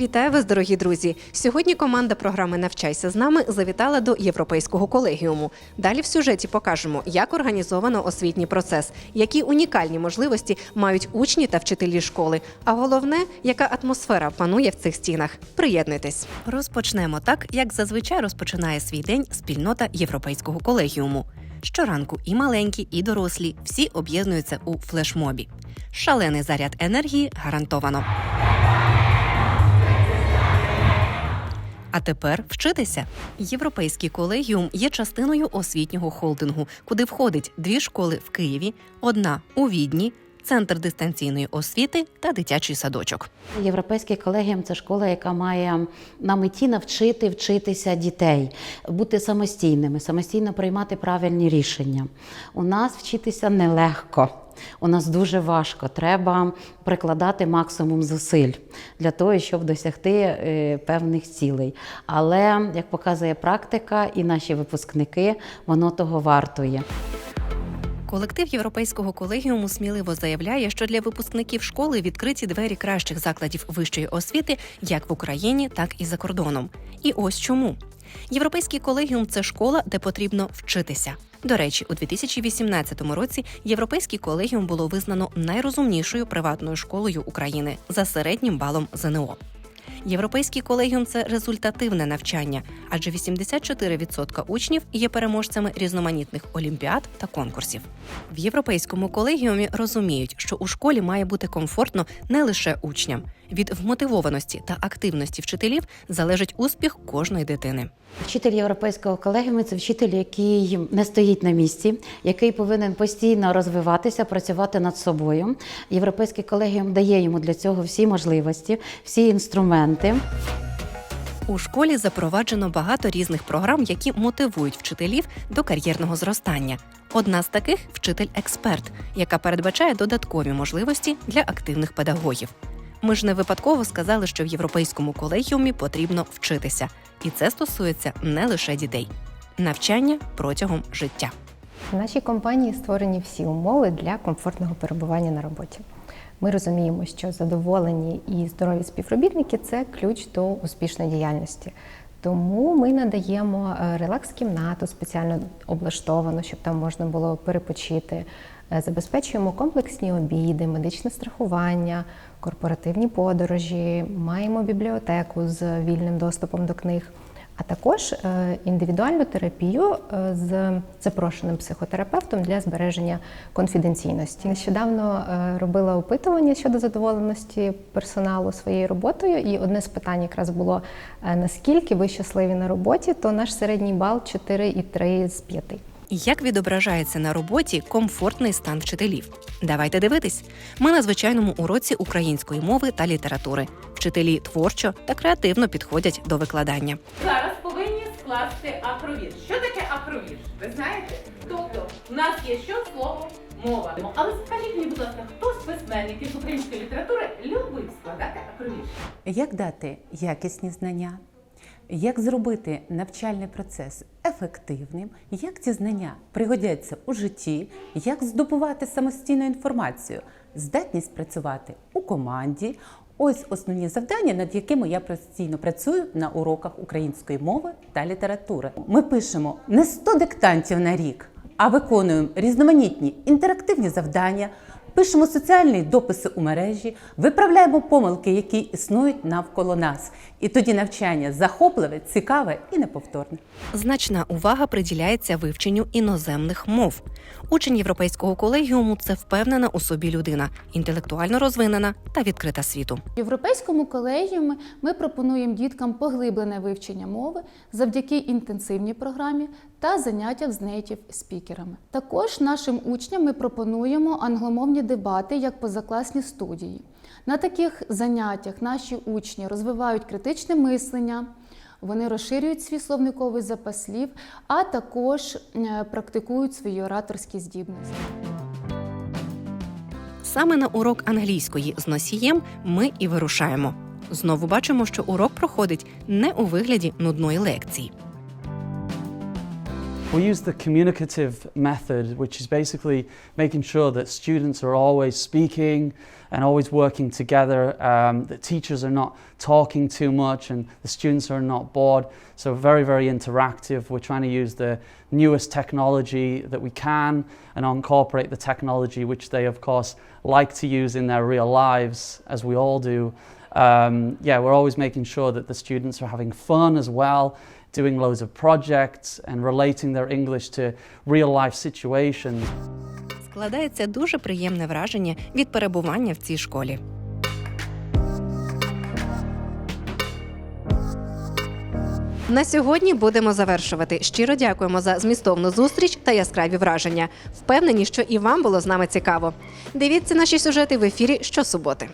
Вітаю вас, дорогі друзі! Сьогодні команда програми Навчайся з нами завітала до європейського колегіуму. Далі в сюжеті покажемо, як організовано освітній процес, які унікальні можливості мають учні та вчителі школи. А головне, яка атмосфера панує в цих стінах. Приєднуйтесь. Розпочнемо так, як зазвичай розпочинає свій день спільнота європейського колегіуму. Щоранку і маленькі, і дорослі всі об'єднуються у флешмобі. Шалений заряд енергії гарантовано. А тепер вчитися. Європейський колегіум є частиною освітнього холдингу, куди входить дві школи в Києві, одна у Відні, центр дистанційної освіти та дитячий садочок. Європейський колегіум це школа, яка має на меті навчити вчитися дітей, бути самостійними, самостійно приймати правильні рішення. У нас вчитися нелегко. У нас дуже важко. Треба прикладати максимум зусиль для того, щоб досягти е, певних цілей. Але як показує практика, і наші випускники, воно того вартує. Колектив європейського колегіуму сміливо заявляє, що для випускників школи відкриті двері кращих закладів вищої освіти як в Україні, так і за кордоном. І ось чому. Європейський колегіум це школа, де потрібно вчитися. До речі, у 2018 році європейський колегіум було визнано найрозумнішою приватною школою України за середнім балом ЗНО. Європейський колегіум це результативне навчання, адже 84% учнів є переможцями різноманітних олімпіад та конкурсів. В європейському колегіумі розуміють, що у школі має бути комфортно не лише учням. Від вмотивованості та активності вчителів залежить успіх кожної дитини. Вчитель європейського колегіуму це вчитель, який не стоїть на місці, який повинен постійно розвиватися, працювати над собою. Європейський колегіум дає йому для цього всі можливості, всі інструменти. У школі запроваджено багато різних програм, які мотивують вчителів до кар'єрного зростання. Одна з таких вчитель-експерт, яка передбачає додаткові можливості для активних педагогів. Ми ж не випадково сказали, що в європейському колегіумі потрібно вчитися, і це стосується не лише дітей. Навчання протягом життя. В нашій компанії створені всі умови для комфортного перебування на роботі. Ми розуміємо, що задоволені і здорові співробітники це ключ до успішної діяльності. Тому ми надаємо е, релакс-кімнату спеціально облаштовану, щоб там можна було перепочити. Е, Забезпечуємо комплексні обіди, медичне страхування, корпоративні подорожі, маємо бібліотеку з вільним доступом до книг. А також е, індивідуальну терапію е, з запрошеним психотерапевтом для збереження конфіденційності. Нещодавно робила опитування щодо задоволеності персоналу своєю роботою, і одне з питань якраз було наскільки ви щасливі на роботі, то наш середній бал 4,3 з 5. Як відображається на роботі комфортний стан вчителів? Давайте дивитись. Ми на звичайному уроці української мови та літератури. Вчителі творчо та креативно підходять до викладання. Зараз повинні скласти акровір. Що таке акровір? Ви знаєте? Тобто, в нас є що слово мова. Але скажіть мені, будь ласка, хто з письменників з української літератури любить складати акровір? Як дати якісні знання, як зробити навчальний процес ефективним, як ці знання пригодяться у житті, як здобувати самостійну інформацію, здатність працювати у команді. Ось основні завдання, над якими я постійно працюю на уроках української мови та літератури. Ми пишемо не 100 диктантів на рік, а виконуємо різноманітні інтерактивні завдання, пишемо соціальні дописи у мережі, виправляємо помилки, які існують навколо нас. І тоді навчання захопливе, цікаве і неповторне. Значна увага приділяється вивченню іноземних мов. Учень європейського колегіуму це впевнена у собі людина, інтелектуально розвинена та відкрита світу. В європейському колегіумі ми пропонуємо діткам поглиблене вивчення мови завдяки інтенсивній програмі та заняттям з нейтів спікерами. Також нашим учням ми пропонуємо англомовні дебати як позакласні студії. На таких заняттях наші учні розвивають критичне мислення. Вони розширюють свій словниковий запас слів, а також е, практикують свої ораторські здібності. Саме на урок англійської з носієм ми і вирушаємо. Знову бачимо, що урок проходить не у вигляді нудної лекції. We use the communicative method, which is basically making sure that students are always speaking and always working together, um, that teachers are not talking too much and the students are not bored. So, very, very interactive. We're trying to use the newest technology that we can and incorporate the technology which they, of course, like to use in their real lives, as we all do. Um, yeah, we're always making sure that the students are having fun as well, doing loads of projects and relating their English to real life situations. Складається дуже приємне враження від перебування в цій школі. На сьогодні будемо завершувати. Щиро дякуємо за змістовну зустріч та яскраві враження. Впевнені, що і вам було з нами цікаво. Дивіться наші сюжети в ефірі щосуботи.